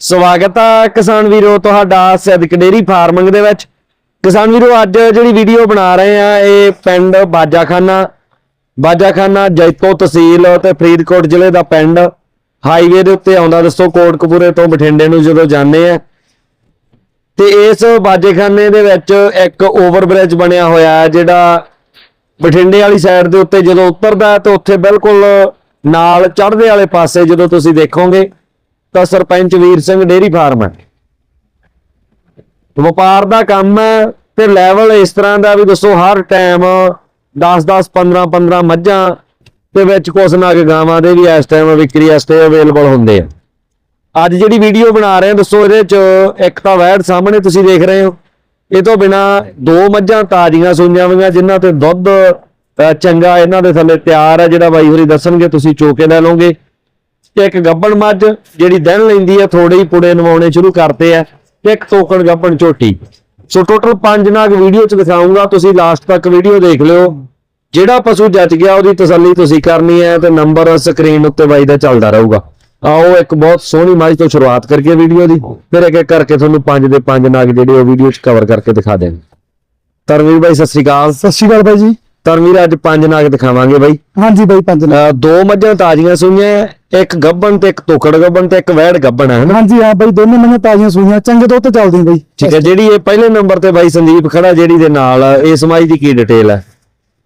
ਸਵਾਗਤ ਆ ਕਿਸਾਨ ਵੀਰੋ, ਤੁਹਾਡਾ ਸਿੱਧਕ ਡੇਰੀ ਫਾਰਮਿੰਗ ਦੇ ਵਿੱਚ। ਕਿਸਾਨ ਵੀਰੋ, ਅੱਜ ਜਿਹੜੀ ਵੀਡੀਓ ਬਣਾ ਰਹੇ ਆ, ਇਹ ਪਿੰਡ ਬਾਜਾਖਾਨਾ ਬਾਜਾਖਾਨਾ ਜੈਤੋ ਤਹਿਸੀਲ ਤੇ ਫਰੀਦਕੋਟ ਜ਼ਿਲ੍ਹੇ ਦਾ ਪਿੰਡ। ਹਾਈਵੇ ਦੇ ਉੱਤੇ ਆਉਂਦਾ, ਦੱਸੋ ਕੋਟਕਪੂਰੇ ਤੋਂ ਬਠਿੰਡੇ ਨੂੰ ਜਦੋਂ ਜਾਂਦੇ ਆ। ਤੇ ਇਸ ਬਾਜੇਖਾਨੇ ਦੇ ਵਿੱਚ ਇੱਕ ਓਵਰਬ੍ਰਿਜ ਬਣਿਆ ਹੋਇਆ ਹੈ, ਜਿਹੜਾ ਬਠਿੰਡੇ ਵਾਲੀ ਸਾਈਡ ਦੇ ਉੱਤੇ ਜਦੋਂ ਉਤਰਦਾ ਹੈ, ਤੇ ਉੱਥੇ ਬਿਲਕੁਲ ਨਾਲ ਚੜ੍ਹਦੇ ਵਾਲੇ ਪਾਸੇ ਜਦੋਂ ਤੁਸੀਂ ਦੇਖੋਗੇ ਤਾਂ ਸਰਪੰਚ ਵੀਰ ਸਿੰਘ ਡੇਰੀ ਫਾਰਮ ਹੈ। ਵਪਾਰ ਦਾ ਕੰਮ ਹੈ ਤੇ ਲੈਵਲ ਇਸ ਤਰ੍ਹਾਂ ਦਾ ਵੀ ਦੱਸੋ, ਹਰ ਟਾਈਮ 10 10 15 15 ਮੱਝਾਂ ਤੇ ਵਿੱਚ ਕੁਛ ਨਗ ਗਾਵਾਂ ਦੇ ਵੀ ਇਸ ਟਾਈਮ ਵਿਕਰੀ ਵਾਸਤੇ ਅਵੇਲੇਬਲ ਹੁੰਦੇ ਆ। ਅੱਜ ਜਿਹੜੀ ਵੀਡੀਓ ਬਣਾ ਰਹੇ ਹਾਂ ਦੱਸੋ ਇਹਦੇ ਚ ਇੱਕ ਤਾਂ ਵੈੜ ਸਾਹਮਣੇ ਤੁਸੀਂ ਦੇਖ ਰਹੇ ਹੋ। ਇਹ ਤੋਂ ਬਿਨਾ ਦੋ ਮੱਝਾਂ ਤਾਜ਼ੀਆਂ ਸੂਈਆਂ ਹੋਈਆਂ, ਜਿਨ੍ਹਾਂ ਤੇ ਦੁੱਧ ਚੰਗਾ ਇਹਨਾਂ ਦੇ ਥੱਲੇ ਤਿਆਰ ਹੈ, ਜਿਹੜਾ ਬਾਈ ਹੋਰੀ ਦੱਸਣਗੇ, ਤੁਸੀਂ ਚੋਕੇ ਲੈ ਲਓਗੇ। ਤੇ ਇੱਕ ਗੱਬਣ ਮੱਝ ਜਿਹੜੀ ਦਿਨ ਲੈਂਦੀ ਹੈ ਥੋੜੇ ਹੀ ਪੁੜੇ ਨਵਾਉਣੇ ਸ਼ੁਰੂ ਕਰਤੇ ਆ ਤੇ ਇੱਕ ਤੋਕੜ ਗੱਬਣ ਝੋਟੀ। ਸੋ ਟੋਟਲ ਪੰਜ ਨਾਗ ਵੀਡੀਓ ਚ ਦਿਖਾਉਂਗਾ ਤੁਸੀਂ ਲਾਸਟ ਤੱਕ ਵੀਡੀਓ ਦੇਖ ਲਿਓ। ਜਿਹੜਾ ਪਸ਼ੂ ਜੱਜ ਗਿਆ ਉਹਦੀ ਤਸੱਲੀ ਤੁਸੀਂ ਕਰਨੀ ਹੈ ਤੇ ਨੰਬਰ ਸਕਰੀਨ ਉੱਤੇ ਬਾਈ ਦਾ ਚੱਲਦਾ ਰਹੂਗਾ। ਆਓ ਇੱਕ ਬਹੁਤ ਸੋਹਣੀ ਮੱਝ ਤੋਂ ਸ਼ੁਰੂਆਤ ਕਰਕੇ ਵੀਡੀਓ ਦੀ ਫਿਰ ਇੱਕ ਇੱਕ ਕਰਕੇ ਤੁਹਾਨੂੰ ਪੰਜ ਦੇ ਪੰਜ ਨਾਗ ਜਿਹੜੇ ਉਹ ਵੀਡੀਓ ਚ ਕਵਰ ਕਰਕੇ ਦਿਖਾ ਦੇਣਗੇ। ਤਰਵੀਰ ਬਾਈ ਸਤਿ ਸ੍ਰੀ ਅਕਾਲ। ਸਤਿ ਸ਼੍ਰੀ ਅਕਾਲ ਬਾਈ ਜੀ। ਤਰਵੀਰ ਅੱਜ ਪੰਜ ਨਾਗ ਦਿਖਾਵਾਂਗੇ ਬਾਈ। ਹਾਂਜੀ ਬਾਈ ਪੰਜ ਨੇ ਅਹ ਦੋ ਮੱਝਾਂ ਤਾਜ਼ੀਆਂ ਸੂਈਆਂ ਇੱਕ ਗੱਬਣ ਤੇ ਇੱਕ ਤੋਕੜ ਗੱਬਣ ਤੇ ਇੱਕ ਵੈੜ ਗੱਬਣ ਹੈ ਹਨਾ ਹਾਂਜੀ ਹਾਂ ਬਾਈ ਦੋਨੇ ਮਹੀਨੇ ਤਾਜ਼ੀਆਂ ਸੂਈਆਂ ਚੰਗੇ ਦੁੱਧ ਤੇ ਚੱਲਦੀਆਂ ਬਾਈ। ਠੀਕ ਹੈ ਜਿਹੜੀ ਇਹ ਪਹਿਲੇ ਨੰਬਰ ਤੇ ਬਾਈ ਸੰਦੀਪ ਖੜਾ ਜਿਹੜੀ ਦੇ ਨਾਲ ਆ, ਇਸ ਮਾਈ ਦੀ ਕੀ ਡਿਟੇਲ ਹੈ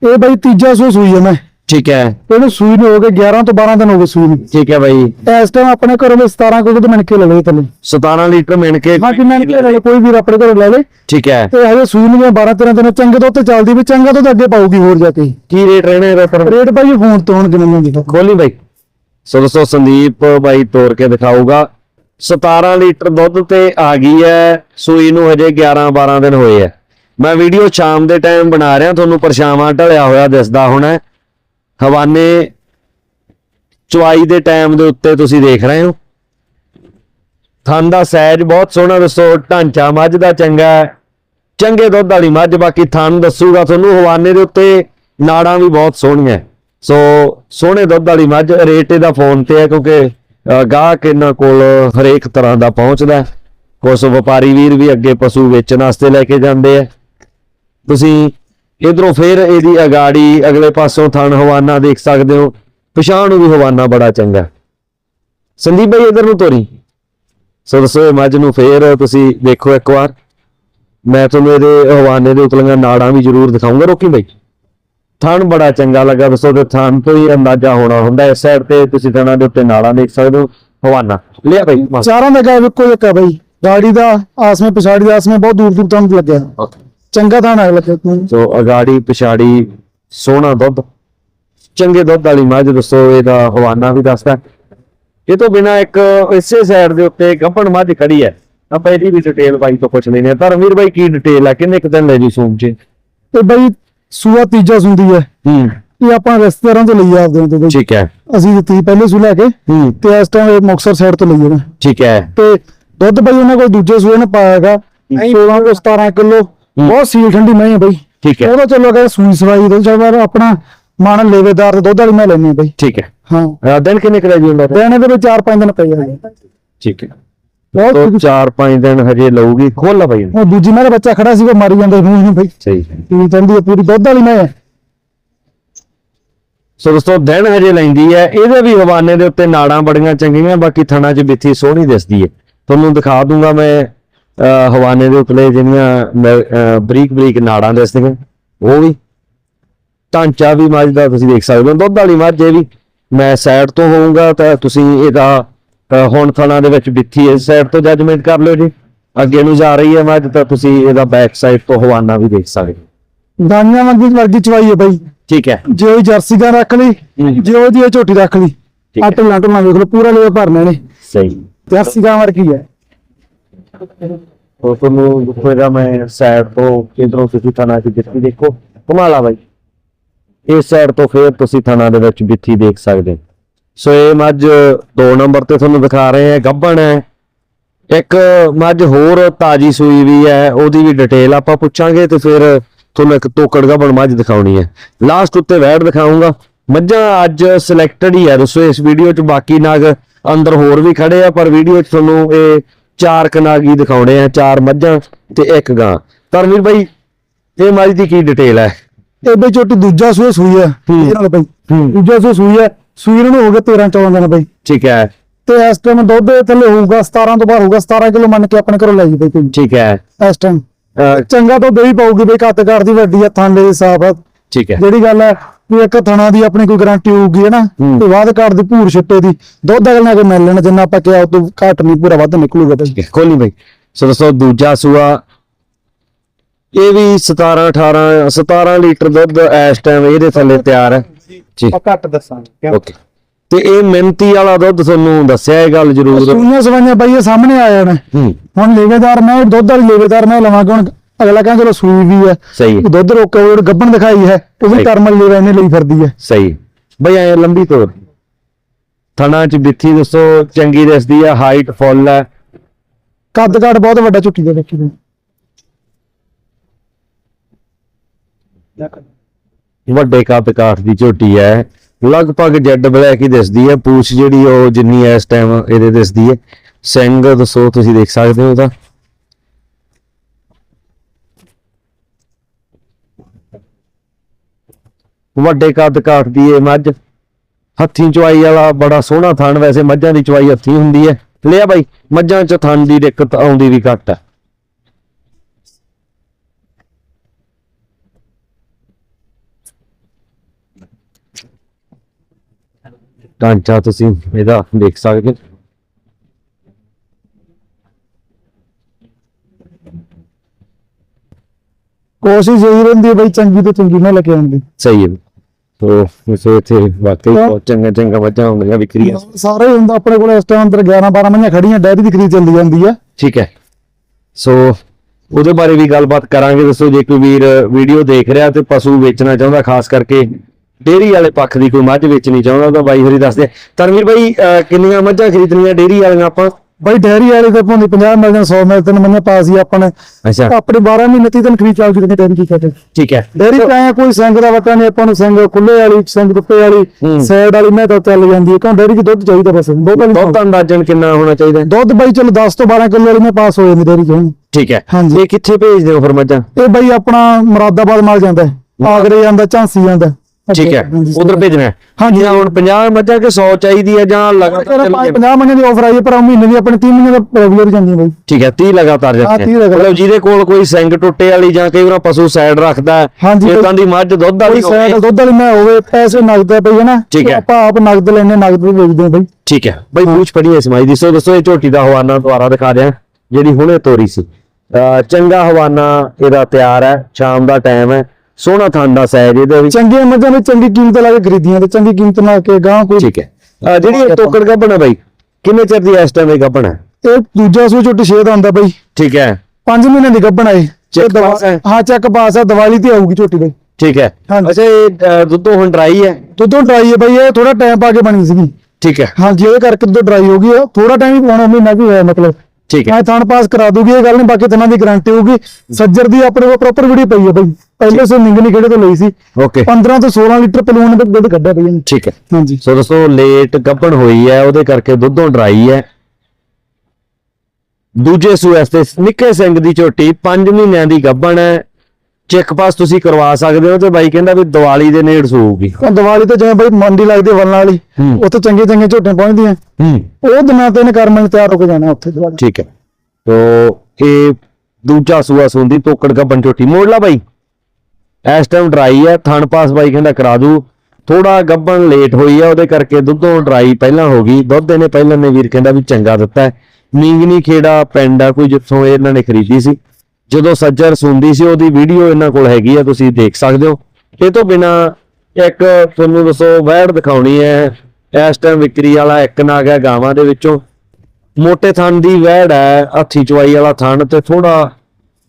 ਇਹ ਬਾਈ ਤੀਜਾ ਸੂ ਸੂਈ ਹੈ ਮੈਂ। ਠੀਕ ਹੈ। ਇਹਨੂੰ ਸੂਈ ਨੂੰ ਹੋ ਗਏ 11 ਤੋਂ 12 ਦਿਨ ਹੋ ਗਏ ਸੂਈ ਨੂੰ। ਠੀਕ ਹੈ ਬਾਈ। ਇਸ ਟਾਈਮ ਆਪਣੇ ਘਰੋਂ ਵੀ 17 ਕੋਲ ਦੁੱਧ ਮਿਣ ਕੇ ਲੈ ਲਏ ਤਲੇ 17 ਲੀਟਰ ਮਿਣ ਕੇ ਹਾਂ ਕਿ ਮਿਣ ਕੇ ਲੈ ਲਏ ਕੋਈ ਵੀਰ ਆਪਣੇ ਘਰੋਂ ਲੈ ਲੇ ਠੀਕ ਹੈ। ਤੇ ਹਜੇ ਸੂਈ ਨੂੰ 12 13 ਦਿਨ ਚੰਗੇ ਦੁੱਧ ਤੇ ਚੱਲਦੀ ਵੀ ਚੰਗਾ ਦੁੱਧ ਅੱਗੇ ਪਾਊਗੀ ਹੋਰ ਜਾ ਕੇ। ਕੀ ਰੇਟ ਰਹਿਣਾ ਇਹਦਾ ਪਰ ਰੇਟ ਬਾਈ ਫੋਨ ਤੋਂ ਹੁਣ ਕਿੰਨੇ ਦੀ ਖੋਲੀ ਬਾਈ। ਸੋ ਦੋਸਤੋ ਸੰਦੀਪ, ਬਾਈ ਤੋੜ ਕੇ ਦਿਖਾਊਗਾ। 17 ਲੀਟਰ ਦੁੱਧ ਤੇ ਆ ਗਈ ਹੈ, ਸੂਈ ਨੂੰ ਹਜੇ 11 12 ਦਿਨ ਹੋਏ ਆ ਮੈਂ ਵੀਡੀਓ ਸ਼ਾਮ ਦੇ ਟਾਈਮ ਬਣਾ ਰਿਹਾ, ਤੁਹਾਨੂੰ ਪਰਛਾਵਾਂ ਢਲਿਆ ਹੋਇਆ ਦਿਸਦਾ ਹੋਣਾ ਹਵਾਨੇ ਚੁਆਈ ਦੇ ਟਾਈਮ ਦੇ ਉੱਤੇ ਤੁਸੀਂ ਦੇਖ ਰਹੇ ਹੋ। ਥਣ ਦਾ ਸਾਈਜ਼ ਬਹੁਤ ਸੋਹਣਾ ਦੱਸੋ, ਢਾਂਚਾ ਮੱਝ ਦਾ ਚੰਗਾ ਚੰਗੇ ਦੁੱਧ ਵਾਲੀ ਮੱਝ, ਬਾਕੀ ਥਣ ਦੱਸੂਗਾ ਤੁਹਾਨੂੰ। ਹਵਾਨੇ ਦੇ ਉੱਤੇ ਨਾੜਾਂ ਵੀ ਬਹੁਤ ਸੋਹਣੀਆਂ ਸੋ ਸੋਹਣੇ ਦੁੱਧ ਵਾਲੀ ਮੱਝ, ਰੇਟ ਇਹਦਾ ਫੋਨ ਤੇ ਹੈ ਕਿਉਂਕਿ ਗਾਹਕ ਇਹਨਾਂ ਕੋਲ ਹਰੇਕ ਤਰ੍ਹਾਂ ਦਾ ਪਹੁੰਚਦਾ ਹੈ। ਕੁਝ ਵਪਾਰੀ ਵੀਰ ਵੀ ਅੱਗੇ ਪਸ਼ੂ ਵੇਚਣ ਵਾਸਤੇ ਲੈ ਕੇ ਜਾਂਦੇ ਆ ਤੁਸੀਂ ਇਧਰੋਂ ਫਿਰ ਇਹਦੀ ਅਗਾੜੀ ਅਗਲੇ ਪਾਸੋਂ ਥਣ ਹਵਾਨਾ ਦੇਖ ਸਕਦੇ ਹੋ। ਪਛਾਣ ਨੂੰ ਵੀ ਹਵਾਨਾ ਬੜਾ ਚੰਗਾ ਸੰਦੀਪ ਭਾਈ ਇਧਰ ਨੂੰ ਤੋਰੀ। ਸੋ ਦੱਸੋ ਇਹ ਮੱਝ ਨੂੰ ਫੇਰ ਤੁਸੀਂ ਦੇਖੋ ਇੱਕ ਵਾਰ। ਮੈਂ ਤੁਹਾਨੂੰ ਇਹਦੇ ਹਵਾਨੇ ਦੇ ਉਤਲੀਆਂ ਨਾੜਾਂ ਵੀ ਜ਼ਰੂਰ ਦਿਖਾਉਂਗਾ ਰੋਕੀ ਬਾਈ। ਥਣ ਬੜਾ ਚੰਗਾ ਲੱਗਾ ਦੱਸੋ ਤੇ ਥਣ ਤੋਂ ਹੀ ਅੰਦਾਜ਼ਾ ਹੋਣਾ ਹੁੰਦਾ ਇਸ ਸਾਈਡ ਤੇ ਤੁਸੀਂ ਥਣਾਂ ਦੇ ਉੱਤੇ ਨਾੜਾਂ ਦੇਖ ਸਕਦੇ ਹੋ ਹਵਾਨਾ। ਲਿਆ ਬਾਈ ਚਾਰਾਂ ਦਾ ਗਾਇਬ ਇੱਕੋ ਇੱਕ ਆ ਬਾਈ ਗਾੜੀ ਦਾ ਆਸਮੇ ਪਿਛਾੜੀ ਦਾ ਆਸਮੇ ਬਹੁਤ ਦੂਰ ਦੂਰ ਤੱਕ ਲੱਗਿਆ ਚੰਗਾ ਤਾਂ ਨਾ ਲੱਗਿਆ ਤੂੰ ਸੋ ਅਗਾੜੀ ਪਿਛਾੜੀ ਸੋਹਣਾ ਦੁੱਧ। ਚੰਗੇ ਦੁੱਧ ਵਾਲੀ ਮੱਝ ਦੱਸੋ ਇਹਦਾ ਹਵਾਨਾ ਵੀ ਦੱਸਦਾ। ਇਹ ਤੋਂ ਬਿਨਾ ਇੱਕ ਇਸੇ ਸਾਈਡ ਦੇ ਉੱਤੇ ਗੱਭਣ ਮੱਝ ਖੜੀ ਹੈ। ਆਪਾਂ ਇਹਦੀ ਵੀ ਡਿਟੇਲ ਬਾਈ ਤੋਂ ਪੁੱਛ ਲੈਨੇ ਆ ਧਰਮਵੀਰ ਬਾਈ ਕੀ ਡਿਟੇਲ ਹੈ? ਕਿੰਨੇ ਕੁ ਦਿਨ ਲੈ ਜੀ ਸੂਮ ਚ? ਤੇ ਬਾਈ ਸੂਆ ਤੀਜਾ ਸੁੰਦੀ ਹੈ। ਹੂੰ। ਇਹ ਆਪਾਂ ਰਿਸ਼ਤੇਦਾਰਾਂ ਤੋਂ ਲਈ ਆਪਦੇ ਤੋਂ ਬਾਈ। ਠੀਕ ਹੈ। ਅਸੀਂ ਦਿੱਤੀ ਪਹਿਲੇ ਸੂ ਲੈ ਕੇ ਹੂੰ। ਤੇ ਇਸ ਟਾਈਮ ਇਹ ਮੁਕਸਰ ਸਾਈਡ ਤੋਂ ਲਈ ਉਹਨੇ ਠੀਕ ਹੈ। ਤੇ ਦੁੱਧ ਬਾਈ ਉਹਨਾਂ ਕੋਲ ਦੂਜੇ ਸੂਏ ਨੇ ਪਾਇਆਗਾ। 16 ਤੋਂ 17 ਕਿਲੋ। ਬਹੁਤ ਸੀਲ ਠੰਡੀ ਮੈਂ ਬਾਈ। ਠੀਕ ਹੈ। ਉਹਦਾ ਚਲੋ ਅਗਰ ਸੂਈ ਸਵਾਈ ਦੁੱਧ ਚਾਹ ਆਪਣਾ ਮਨ ਲੇਵੇਦਾਰ ਦੇ ਦੁੱਧ ਵਾਲੀ ਮੈਂ ਲੈਣੀ ਬਾਈ। ਠੀਕ ਹੈ। ਹਾਂ। ਦਿਨ ਕਿੰਨੇ ਕੁ ਲੈ ਜੀ ਹੁੰਦਾ ਦੇਣੇ ਦੇ ਵਿੱਚ 4-5 ਦਿਨ ਪਏ ਆ ਠੀਕ ਹੈ। ਬਹੁਤ ਤੋਂ 4-5 ਦਿਨ ਹਜੇ ਲਊਗੀ ਖੋਲ ਬਾਈ ਉਹ ਦੂਜੀ ਮੇਰੇ ਬੱਚਾ ਖੜਾ ਸੀ ਉਹ ਮਾਰੀ ਜਾਂਦਾ ਸੀ ਮੂੰਹ ਨੂੰ ਬਾਈ। ਸਹੀ। ਕੀ ਕਹਿੰਦੀ ਹੈ ਪੂਰੀ ਦੁੱਧ ਵਾਲੀ ਮੈਂ। ਸੋ ਦੋਸਤੋ ਦਿਨ ਹਜੇ ਲੈਂਦੀ ਹੈ। ਇਹਦੇ ਵੀ ਹਵਾਨੇ ਦੇ ਉੱਤੇ ਨਾੜਾਂ ਬੜੀਆਂ ਚੰਗੀਆਂ ਬਾਕੀ ਥਣਾ 'ਚ ਬਿੱਥੀ ਸੋਹਣੀ ਦਿਸਦੀ ਹੈ। ਤੁਹਾਨੂੰ ਦਿਖਾ ਦੂੰਗਾ ਮੈਂ ਅਹ, ਹਵਾਨੇ ਦੇ ਉਤਲੇ ਜਿਹੜੀਆਂ ਬਰੀਕ ਬਰੀਕ ਨਾੜਾਂ ਦਿਸਦੀਆਂ। ਉਹ ਵੀ। ਢਾਂਚਾ ਵੀ ਮੱਝ ਦਾ ਤੁਸੀਂ ਦੇਖ ਸਕਦੇ ਹੋ। ਦੁੱਧ ਵਾਲੀ ਮੱਝ ਇਹ ਵੀ। ਮੈਂ ਸਾਈਡ ਤੋਂ ਹੋਊਗਾ ਤਾਂ ਤੁਸੀਂ ਇਹਦਾ ਹੁਣ ਥਣਾ ਦੇ ਵਿੱਚ ਬਿੱਥੀ ਇਸ ਸਾਈਡ ਤੋਂ ਜੱਜਮੈਂਟ ਕਰ ਲਿਓ ਜੀ। ਅੱਗੇ ਨੂੰ ਜਾ ਰਹੀ ਹੈ ਮੱਝ ਤਾਂ ਤੁਸੀਂ ਇਹਦਾ ਬੈਕ ਸਾਈਡ ਤੋਂ ਹਵਾਨਾ ਵੀ ਦੇਖ ਸਕਦੇ ਹੋ। ਗਾਈਆਂ ਵਾਂਗੀ ਵਰਗੀ ਚਵਾਈ ਹੈ ਬਾਈ। ਠੀਕ ਹੈ। ਜੇ ਉਹ ਜਰਸੀ ਗਾਂ ਰੱਖ ਲਈ। ਜੇ ਉਹਦੀ ਝੋਟੀ ਰੱਖ ਲਈ। ਅੱਟ ਲੱਟ ਨਾ ਵੇਖ ਲਓ ਪੂਰਾ ਲੈ ਭਰਨੇ ਨੇ ਸਹੀ। ਜਰਸੀ ਗਾਂ ਵਰਗੀ ਹੈ। ਉਹ ਤੁਹਾਨੂੰ ਦੁਖੇਗਾ ਮੈਂ ਸਾਈਡ ਤੋਂ ਇਧਰੋਂ ਤੁਸੀਂ ਥਾਣਾ ਚ ਬਿੱਥੀ ਦੇਖੋ। ਕਮਾਲਾ ਬਾਈ। ਇਸ ਸਾਈਡ ਤੋਂ ਫੇਰ ਤੁਸੀਂ ਥਾਣਾ ਦੇ ਵਿੱਚ ਬਿੱਥੀ ਦੇਖ ਸਕਦੇ ਹੋ। ਸੋ ਇਹ ਮੱਝ 2 ਨੰਬਰ ਤੇ ਤੁਹਾਨੂੰ ਦਿਖਾ ਰਹੇ ਆ ਗੱਭਣ ਹੈ। ਇੱਕ ਮੱਝ ਹੋਰ ਤਾਜੀ ਸੂਈ ਵੀ ਹੈ ਉਹਦੀ ਵੀ ਡਿਟੇਲ ਆਪਾਂ ਪੁੱਛਾਂਗੇ ਤੇ ਫਿਰ ਤੁਹਾਨੂੰ ਇੱਕ ਤੋਕੜ ਗੱਭਣ ਮੱਝ ਦਿਖਾਉਣੀ ਹੈ। ਲਾਸਟ ਉੱਤੇ ਵੈੜ ਦਿਖਾਉਂਗਾ। ਮੱਝਾਂ ਅੱਜ ਸਿਲੈਕਟਡ ਹੀ ਹੈ ਦੱਸੋ ਇਸ ਵੀਡੀਓ ਚ ਬਾਕੀ ਨਾਗ ਅੰਦਰ ਹੋਰ ਵੀ ਖੜੇ ਆ ਪਰ ਵੀਡੀਓ 'ਚ ਤੁਹਾਨੂੰ ਇਹ ਚਾਰ ਕਨਾਗੀ ਦਿਖਾਉਣੇ ਆ ਚਾਰ ਮੱਝਾਂ ਤੇ ਇੱਕ ਗਾਂ। ਧਰਮਵੀਰ ਬਾਈ ਇਹ ਮੱਝ ਦੀ ਕੀ ਡਿਟੇਲ ਹੈ? ਇਹ ਬਈ ਝੋਟੀ ਦੂਜਾ ਸੂਏ ਸੂਈ ਹੈ ਹੂੰ। ਇਹ ਨਾਲ ਬਈ। ਦੂਜਾ ਸੂਏ ਸੂਈ ਹੈ ਸੂਈ ਨੂੰ ਹੋ ਗਏ 13 14 ਦਿਨ ਬਈ। ਠੀਕ ਹੈ। ਤੇ ਇਸ ਟਾਈਮ ਦੁੱਧ ਥੱਲੇ ਹੋਊਗਾ 17 ਤੋਂ ਬਾਅਦ ਹੋਊਗਾ 17 ਕਿਲੋ ਮੰਨ ਕੇ ਆਪਣੇ ਘਰੋਂ ਲੈ ਜੀ ਬਈ ਕੋਈ ਠੀਕ ਹੈ। ਇਸ ਟਾਈਮ ਚੰਗਾ ਤਾਂ ਦਹੀਂ ਪਾਊਗੀ ਬਈ ਕੱਤ ਘਰ ਦੀ ਵੱਡੀ ਆ ਥਾਂਡੇ ਦੀ ਸਾਫ਼ ਆ। ਠੀਕ ਹੈ। ਜਿਹੜੀ ਗੱਲ ਹੈ ਵੀ ਇੱਕ ਥਣਾ ਦੀ ਆਪਣੀ ਕੋਈ ਗਾਰੰਟੀ ਹੋਊਗੀ ਹੈ ਨਾ। ਤੇ ਬਾਅਦ ਘਰ ਦੀ ਭੂਰ ਛਿੱਟੇ ਦੀ। ਦੁੱਧ ਅਗਲ ਨਾਲ ਕੇ ਮਿਲ ਲੈਣਾ ਜਿੰਨਾ ਆਪਾਂ ਕਿਹਾ ਉਹ ਤੋਂ ਘੱਟ ਨਹੀਂ ਪੂਰਾ ਵੱਧ ਨਿਕਲੂਗਾ ਬਈ। ਠੀਕ ਹੈ ਖੋਲੀ ਬਾਈ। ਸੋ ਦੋਸਤੋ ਦੂਜਾ ਸੂਆ। ਇਹ ਵੀ 17 18 17 ਲੀਟਰ ਦੁੱਧ ਇਸ ਟਾਈਮ ਇਹਦੇ ਥੱਲੇ ਤਿਆਰ ਹੈ। ਜੀ। ਘੱਟ ਦੱਸਾਂਗੇ ਓਕੇ। ਤੇ ਇਹ ਮਿੰਤੀ ਵਾਲਾ ਦੁੱਧ ਤੁਹਾਨੂੰ ਦੱਸਿਆ ਇਹ ਗੱਲ ਜ਼ਰੂਰ। ਸੂਈਆਂ ਸਵਾਈਆਂ ਬਈ ਇਹ ਸਾਹਮਣੇ ਆ ਜਾਣ ਹੁਣ ਲੇਵੇਦਾਰ ਮੈਂ ਦੁੱਧ ਵਾਲੀ ਲੇਵੇਦਾਰ ਮੈਂ ਲਵਾਂਗਾ। ਹੁਣ ਅਗਲਾ ਕਹਿੰਦਾ ਚਲੋ ਸੂਈ ਵੀ ਹੈ। ਸਹੀ ਦੁੱਧ ਰੋਕ ਉਹ ਗੱਬਣ ਦਿਖਾਈ ਹੈ ਉਹ ਵੀ। ਕਰਮਲ ਲੇਵਾ ਇਹਨੇ ਲਈ ਫਿਰਦੀ ਹੈ। ਸਹੀ। ਬਈ ਐ ਲੰਬੀ ਤੋਰ। ਥਣਾ ਚ ਬਿੱਥੀ ਦੱਸੋ ਚੰਗੀ ਦਿਸਦੀ ਹੈ ਹਾਈਟ ਫੁੱਲ ਹੈ। ਕੱਦ ਕਾਠ ਬਹੁਤ ਵੱਡਾ ਝੁੱਟੀ ਦੇ ਦੇਖੀ ਵੱਡੇ ਕੱਦ ਕਾਠ ਦੀ ਝੋਟੀ ਹੈ। ਲਗਭਗ ਜੈਡ ਬਲੈਕ ਹੀ ਦਿਸਦੀ ਹੈ। ਪੂਛ ਜਿਹੜੀ ਉਹ ਜਿੰਨੀ ਇਸ ਟਾਈਮ ਇਹਦੇ ਦਿਸਦੀ ਹੈ। ਸਿੰਘ ਦੱਸੋ, ਤੁਸੀਂ ਦੇਖ ਸਕਦੇ ਹੋ ਤਾਂ ਵੱਡੇ ਕੱਦ ਕਾਠ ਦੀ ਇਹ ਮੱਝ। ਹੱਥੀਂ ਚਵਾਈ ਵਾਲਾ ਬੜਾ ਸੋਹਣਾ ਥਣ। ਵੈਸੇ ਮੱਝਾਂ ਦੀ ਚਵਾਈ ਹੱਥੀਂ ਹੁੰਦੀ ਹੈ। ਲਿਆ ਬਾਈ, ਮੱਝਾਂ ਚ ਥਣ ਦੀ ਦਿੱਕਤ ਆਉਂਦੀ ਵੀ ਘੱਟ ਹੈ। ਢਾਂਚਾ ਤੁਸੀਂ ਇਹਦਾ ਦੇਖ ਸਕਦੇ ਹੋ। ਕੋਸ਼ਿਸ਼ ਇਹੀ ਰਹਿੰਦੀ ਹੈ ਬਈ ਚੰਗੀ ਤੋਂ ਚੰਗੀ ਮੈਂ ਲੈ ਕੇ ਆਉਣ ਦੀ। ਸਹੀ ਹੈ। ਤੋ ਇਸ ਇੱਥੇ ਵਾਕਈ ਬਹੁਤ ਚੰਗਾ ਚੰਗਾ ਮੱਝਾਂ ਹੁੰਦੀਆਂ ਵਿਕਰੀਆਂ। ਸਾਰਾ ਹੁੰਦਾ ਆਪਣੇ ਕੋਲ ਇਸ ਟਾਈਮ ਅੰਦਰ 11 12 ਮਹੀਨੇ ਖੜੀਆਂ ਡੈਰੀ ਦੀ ਖਰੀਦ ਚੱਲਦੀ ਜਾਂਦੀ ਹੈ। ਠੀਕ ਹੈ। ਸੋ ਉਹਦੇ ਬਾਰੇ ਵੀ ਗੱਲਬਾਤ ਕਰਾਂਗੇ। ਦੱਸੋ ਜੇ ਕੋਈ ਵੀਰ ਵੀਡੀਓ ਦੇਖ ਰਿਹਾ ਤੇ ਪਸ਼ੂ ਵੇਚਣਾ ਚਾਹੁੰਦਾ ਖਾਸ ਕਰਕੇ ਡੇਰੀ ਵਾਲੇ ਪੱਖ ਦੀ ਕੋਈ ਮੱਝ ਵੇਚਣੀ ਚਾਹੁੰਦਾ ਤਾਂ ਬਾਈ ਹੋਰੀ ਦੱਸਦੇ ਆ। ਧਰਮਵੀਰ ਬਾਈ ਅਹ ਕਿੰਨੀਆਂ ਮੱਝਾਂ ਖਰੀਦਣੀਆਂ ਡੇਰੀ ਵਾਲੀਆਂ ਆਪਾਂ? ਬਈ ਡੈਰੀ ਵਾਲੇ ਤੇ ਭਾਵੇਂ 50 ਮਿਲ ਜਾਣ 100 ਮਿਲ ਤਿੰਨ ਮਹੀਨੇ ਪਾਸ ਹੀ ਆਪਣੇ ਅੱਛਾ। ਆਪਣੇ 12 ਮਹੀਨੇ ਤੀਹ ਦਿਨ ਖਰੀਦ ਚੱਲਦੀ ਰਹਿੰਦੀ ਡੈਰੀ ਦੀ ਕਰਦੇ ਠੀਕ ਹੈ। ਡੈਰੀ ਤਾਂ ਐਂ ਕੋਈ ਸਿੰਘ ਦਾ ਵਟਾ ਨਹੀਂ ਆਪਾਂ ਨੂੰ ਸਿੰਘ ਖੁੱਲੇ ਵਾਲੀ ਸਿੰਘ ਦੁੱਪੇ ਵਾਲੀ। ਸਾਈਡ ਵਾਲੀ ਮੈਂ ਤਾਂ ਚੱਲ ਜਾਂਦੀ ਹੈ। ਕਿਉਂ ਡੈਰੀ 'ਚ ਦੁੱਧ ਚਾਹੀਦਾ ਬਸ ਵਾਲੀ ਦੁੱਧ ਦਾ ਅੰਦਾਜ਼ਨ ਕਿੰਨਾ ਹੋਣਾ ਚਾਹੀਦਾ? ਹੈ? ਦੁੱਧ ਬਈ ਚਲੋ 10 ਤੋਂ 12 ਕਿਲੋ ਵਾਲੀ ਮੈਂ ਪਾਸ ਹੋ ਜਾਂਦੀ ਡੈਰੀ 'ਚ ਹੁਣ। ਠੀਕ ਹੈ। ਹਾਂਜੀ। ਇਹ ਕਿੱਥੇ ਭੇਜਦੇ ਹੋ ਫਿਰ ਮੱਝਾਂ? ਇਹ ਬਈ ਆਪਣਾ ਮੁਰਾਦਾਬਾਦ ਮਾਲ ਜਾਂਦਾ ਹੈ। ਆਗਰੇ ਜਾਂਦਾ ਝਾਂਸੀ ਜਾਂਦਾ। ਠੀਕ ਹੈ। ਉਧਰ ਭੇਜਣਾ ਹੈ। ਹਾਂਜੀ। ਜਾਂ ਹੁਣ 50 ਮੱਝਾਂ ਕਿ 100 ਚਾਹੀਦੀ ਹੈ ਜਾਂ ਲਗਾਤਾਰ ਤੇਰਾ ਚੱਲੀ ਜਾਵੇ? 50 ਮਹੀਨੇ ਦੀ ਆਫਰ ਆਈ ਹੈ ਪਰ ਉਹ ਮਹੀਨੇ ਦੀ ਆਪਣੇ 3 ਮਹੀਨੇ ਦਾ ਰੈਗੂਲਰ ਜਾਂਦੀ ਹੈ ਬਈ। ਠੀਕ ਹੈ 30 ਲਗਾਤਾਰ ਹਾਂ, ਜਾਂਦੇ 30 ਲਗਾਤਾਰ। ਮਤਲਬ ਜਿਹਦੇ ਕੋਲ ਕੋਈ ਸਿੰਗ ਟੁੱਟੇ ਵਾਲੀ ਜਾਂ ਕਈ ਵਾਰ ਪਸ਼ੂ ਸਾਈਡ ਰੱਖਦਾ ਹੈ ਇਦਾਂ ਦੀ ਮੱਝ ਦੁੱਧ ਵਾਲੀ ਸਾਈਡ ਦੁੱਧ ਵਾਲੀ ਮੈਂ ਹੋਵੇ ਪੈਸੇ ਨਗਦ ਪਈ ਹੈ ਨਾ ਹੈ। ਆਪਾਂ ਆਪ ਨਗਦ ਲੈਣੇ ਨਗਦ ਵੀ ਵੇਚਦੇ ਹਾਂ ਬਈ। ਠੀਕ ਹੈ। ਬਈ ਪੂਛ ਪੜੀ ਇਸ ਮਾਈ ਦੀ। ਸੋ ਦੱਸੋ ਇਹ ਝੋਟੀ ਦਾ ਹਵਾਨਾ ਦੁਆਰਾ ਦਿਖਾ ਦਿਆਂ ਜਿਹੜੀ ਹੁਣੇ ਤੋਰੀ ਸੀ। ਚੰਗਾ ਹਵਾਨਾ ਇਹਦਾ ਤਿਆਰ ਹੈ ਸ਼ਾਮ ਦਾ ਟਾਈਮ ਹੈ। ਸੋਹਣਾ ਠੰਡਾ ਸਾਈਜ਼ ਇਹਦੇ ਵਿੱਚ। ਚੰਗੀਆਂ ਮੱਝਾਂ ਨੇ ਚੰਗੀ ਕੀਮਤ ਲਾ ਕੇ ਖਰੀਦੀਆਂ ਤੇ ਚੰਗੀ ਕੀਮਤ ਨਾਲ ਕੇ ਗਾਂ ਕੋਈ ਠੀਕ ਹੈ। ਅਹ ਜਿਹੜੀ ਇਹ ਟੋਕੜ ਗੱਬਣ ਹੈ ਬਾਈ ਕਿੰਨੇ ਚਿਰ ਦੀ ਇਸ ਟਾਈਮ ਇਹ ਗੱਬਣ ਹੈ? ਇਹ ਦੂਜਾ ਸੂ ਝੋਟੀ ਛੇ ਦਾ ਹੁੰਦਾ ਬਈ। ਠੀਕ ਹੈ। 5 ਮਹੀਨੇ ਦੀ ਗੱਭਣ ਆਏ Check pass ਹੈ? ਹਾਂ ਚੈੱਕ ਪਾਸ ਹੈ ਦੀਵਾਲੀ ਤੇ ਆਊਗੀ ਝੋਟੀ ਬਈ। ਠੀਕ ਹੈ। ਹਾਂਜੀ। ਅੱਛਾ ਇਹ ਅਹ, ਦੁੱਧੋਂ ਹੁਣ ਡਰਾਈ ਹੈ? ਦੁੱਧੋਂ ਡਰਾਈ ਹੈ ਬਈ ਇਹ ਥੋੜਾ ਟਾਈਮ ਪਾ ਕੇ ਬਣੀ ਸੀਗੀ। ਠੀਕ ਹੈ। ਹਾਂਜੀ ਉਹਦੇ ਕਰਕੇ ਦੁੱਧ ਡਰਾਈ ਹੋ ਗਈ ਥੋੜਾ ਟਾਈਮ ਹੀ ਪਾਉਣਾ ਮਹੀਨਾ ਵੀ ਹੋਇਆ ਮਤਲਬ। ਠੀਕ ਹੈ। ਮੈਂ ਥਾਣ ਪਾਸ ਕਰਾ ਦੂਗੀ ਇਹ ਗੱਲ ਨਹੀਂ ਬਾਕੀ ਥਾਣਾ ਦੀ ਗਾਰੰਟੀ ਹੋਊਗੀ। ਸੱਜਰ ਦੀ ਆਪਣੇ ਕੋਲ ਪ੍ਰੋਪਰ ਵੀਡੀਓ ਪਈ ਹੈ ਬਈ। ਪਹਿਲੇ ਸੇ ਨਿੰਗਨੀ ਕਿਹੜੇ ਤੋਂ ਲਈ ਸੀ। ਓਕੇ 15 ਤੋਂ 16 ਲੀਟਰ ਪਲੂਣ ਦੇ ਦੁੱਧ ਕੱਢਿਆ ਬਈ ਇਹਨੇ। ਠੀਕ ਹੈ। ਹਾਂਜੀ। ਸੋ ਦੋਸਤੋ ਲੇਟ ਗੱਭਣ ਹੋਈ ਹੈ ਉਹਦੇ ਕਰਕੇ ਦੁੱਧੋਂ ਡਰਾਈ ਹੈ। ਦੂਜੇ ਸੂਏ ਤੇ ਨਿੱਕੇ ਸਿੰਘ ਦੀ ਝੋਟੀ 5 ਮਹੀਨਿਆਂ ਦੀ ਗੱਭਣ ਹੈ। ਚੈੱਕ ਪਾਸ ਤੁਸੀਂ ਕਰਵਾ ਸਕਦੇ ਹੋ ਤੇ ਬਾਈ ਕਹਿੰਦਾ ਵੀ ਦੀਵਾਲੀ ਦੇ ਨੇੜ ਸੂਊਗੀ। ਤਾਂ ਦੀਵਾਲੀ ਤੇ ਜਿਵੇਂ ਬਈ ਮੰਡੀ ਲੱਗਦੀ ਵਲਣ ਵਾਲੀ ਹੂੰ। ਉੱਥੇ ਚੰਗੇ ਚੰਗੇ ਝੋਟੇ ਪਹੁੰਚਦੀਆਂ। ਹੂੰ। ਉਹ ਦਿਨਾਂ ਤੇ ਇਹਨੇ ਕਰਮਾਂ ਨੂੰ ਤਿਆਰ ਹੋ ਕੇ ਜਾਣਾ ਉੱਥੇ ਦੀਵਾਲੀ। ਠੀਕ ਹੈ। ਤੋ ਇਹ ਦੂਜਾ ਸੂਆ ਸੁੰਦੀ ਤੋਕੜ ਗੱਭਣ ਝੋਟੀ ਮੋੜ ਲਾ ਬਾਈ। ਇਸ ਟਾਈਮ ਡਰਾਈ ਹੈ ਥਣ ਪਾਸ ਬਾਈ ਕਹਿੰਦਾ ਕਰਾ ਦੂ। ਥੋੜਾ ਗੱਭਣ ਲੇਟ ਹੋਈ ਹੈ ਉਹਦੇ ਕਰਕੇ ਦੁੱਧੋਂ ਡਰਾਈ ਪਹਿਲਾਂ ਹੋ ਗਈ। ਦੁੱਧ ਇਹਨੇ ਪਹਿਲਾਂ ਨੇ ਵੀਰ ਕਹਿੰਦਾ ਵੀ ਚੰਗਾ ਦਿੱਤਾ ਹੈ। ਨੀਂਗਨੀ ਖੇੜਾ ਪਿੰਡ ਆ ਕੋਈ ਜਿੱਥੋਂ ਇਹ ਇਹਨਾਂ ਨੇ ਖਰੀਦੀ ਸੀ। ਜਦੋਂ ਸੱਜਰ ਸੁਣਦੀ ਸੀ ਉਹਦੀ ਵੀਡੀਓ ਇਹਨਾਂ ਕੋਲ ਹੈਗੀ ਆ ਤੁਸੀਂ ਦੇਖ ਸਕਦੇ ਹੋ। ਇਹ ਤੋਂ ਬਿਨਾ ਇੱਕ ਤੁਹਾਨੂੰ ਦੱਸੋ ਵੈੜ ਦਿਖਾਉਣੀ ਹੈ। ਇਸ ਟਾਈਮ ਵਿਕਰੀ ਵਾਲਾ ਇੱਕ ਨਾਗ ਹੈ ਗਾਵਾਂ ਦੇ ਵਿੱਚੋਂ। ਮੋਟੇ ਥਣ ਦੀ ਵੈੜ ਹੈ ਹੱਥੀ ਚਵਾਈ ਵਾਲਾ ਥਣ ਤੇ ਥੋੜਾ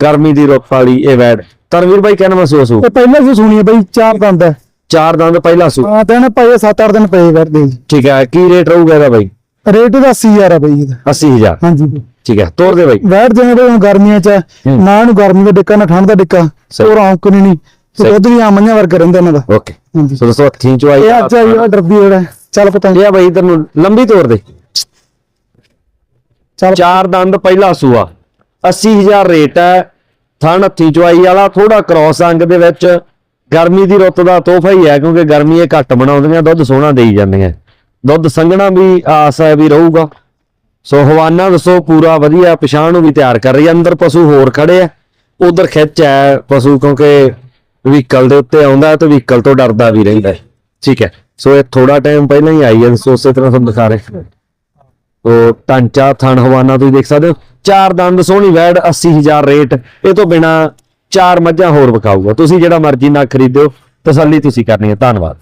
ਗਰਮੀ ਦੀ ਰੁੱਤ ਵਾਲੀ ਇਹ ਵੈੜ ਤਰਵੀਰ ਬਾਈ ਕਹਿਣਾ ਮਹਿਸੂਸ ਹੋ ਇਹ ਪਹਿਲਾਂ ਸੀ ਸੁਣੀ ਹੈ ਬਈ ਚਾਰ ਦੰਦ ਹੈ। ਚਾਰ ਦੰਦ ਪਹਿਲਾ ਸੂ। ਹਾਂ ਤੇ ਇਹਨੇ ਭਾਈ 7-8 ਦਿਨ ਪਏ ਵਰਦੇ ਠੀਕ ਹੈ ਕੀ ਰੇਟ ਰਹੂਗਾ ਇਹਦਾ ਬਾਈ? ਰੇਟ ਦਾ 80000 ਆ ਬਈ ਇਹਦਾ। 80000 ਹਾਂਜੀ। ਠੀਕ ਹੈ ਤੋਰ ਦੇ ਬਾਈ। ਵੈਟ ਜਿਵੇਂ ਬਈ ਹੁਣ ਗਰਮੀਆਂ ਚ। ਨਾ ਇਹਨੂੰ ਗਰਮੀ ਦਾ ਡਿੱਕਾ ਨਾ ਠੰਡ ਦਾ ਡਿੱਕਾ। ਹੋਰ ਔਂਕ ਨਹੀਂ। ਨਹੀਂ। ਦੁੱਧ ਵੀ ਆਮੀਆਂ ਵਰਗਾ ਰਹਿੰਦਾ ਇਹਨਾਂ ਦਾ। ਓਕੇ। ਸੋ ਦੋਸਤੋ ਹੱਥੀਂ ਚਵਾਈ ਇਹ ਅੱਜ ਆਈ ਆ ਡਰਬੀ ਜਿਹੜਾ। ਚੱਲ ਪਤਾ। ਇਹ ਆ ਬਾਈ ਇਧਰ ਨੂੰ ਲੰਬੀ ਤੋਰ ਦੇ। ਚੱਲ। ਚਾਰ ਦੰਦ ਪਹਿਲਾ ਸੂਆ। 80000 ਰੇਟ ਹੈ। ਥਣ ਹੱਥੀ ਚਵਾਈ ਵਾਲਾ ਥੋੜਾ ਕ੍ਰੋਸ ਅੰਗ ਦੇ ਵਿੱਚ। ਗਰਮੀ ਦੀ ਰੁੱਤ ਦਾ ਤੋਹਫਾ ਹੀ ਹੈ ਕਿਉਂਕਿ ਗਰਮੀ ਇਹ ਘੱਟ ਬਣਾਉਂਦੀਆਂ ਦੁੱਧ ਸੋਹਣਾ ਦੇਈ ਜਾਂਦੀਆਂ। ਦੁੱਧ ਸੰਘਣਾ ਵੀ ਆਸ ਹੈ ਵੀ ਰਹੂਗਾ। ਸੋ ਹਵਾਨਾ ਦੱਸੋ, ਪੂਰਾ ਵਧੀਆ ਪਛਾਣ ਨੂੰ ਵੀ ਤਿਆਰ ਕਰ ਰਹੀ ਹੈ। ਅੰਦਰ ਪਸ਼ੂ ਹੋਰ ਖੜੇ ਆ। ਉਧਰ ਖਿੱਚ ਹੈ ਪਸ਼ੂ, ਕਿਉਂਕਿ ਵਹੀਕਲ ਦੇ ਉੱਤੇ ਆਉਂਦਾ ਤੇ ਵਹੀਕਲ ਤੋਂ ਡਰਦਾ ਵੀ ਰਹਿੰਦਾ ਠੀਕ ਹੈ। ਸੋ ਇਹ ਥੋੜਾ ਟਾਈਮ ਪਹਿਲਾਂ ਹੀ ਆਈ ਹੈ। ਸੋ ਉਸੇ ਤਰ੍ਹਾਂ ਤੁਹਾਨੂੰ ਦਿਖਾ ਰਹੇ ਉਹ ਟਾਂਚਾ ਥਣ ਹਵਾਨਾ, ਤੁਸੀਂ ਦੇਖ ਸਕਦੇ ਹੋ। ਚਾਰ ਦੰਦ, ਸੋਹਣੀ ਵੈੜ 80000 ਰੇਟ। ਇਹ ਤੋਂ ਬਿਨਾ ਚਾਰ ਮੱਝਾਂ ਹੋਰ ਵਿਕਾਊਗਾ। ਤੁਸੀਂ ਜਿਹੜਾ ਮਰਜ਼ੀ ਨਾ ਖਰੀਦਿਓ। ਤਸੱਲੀ ਤੁਸੀਂ ਕਰਨੀ ਹੈ। ਧੰਨਵਾਦ।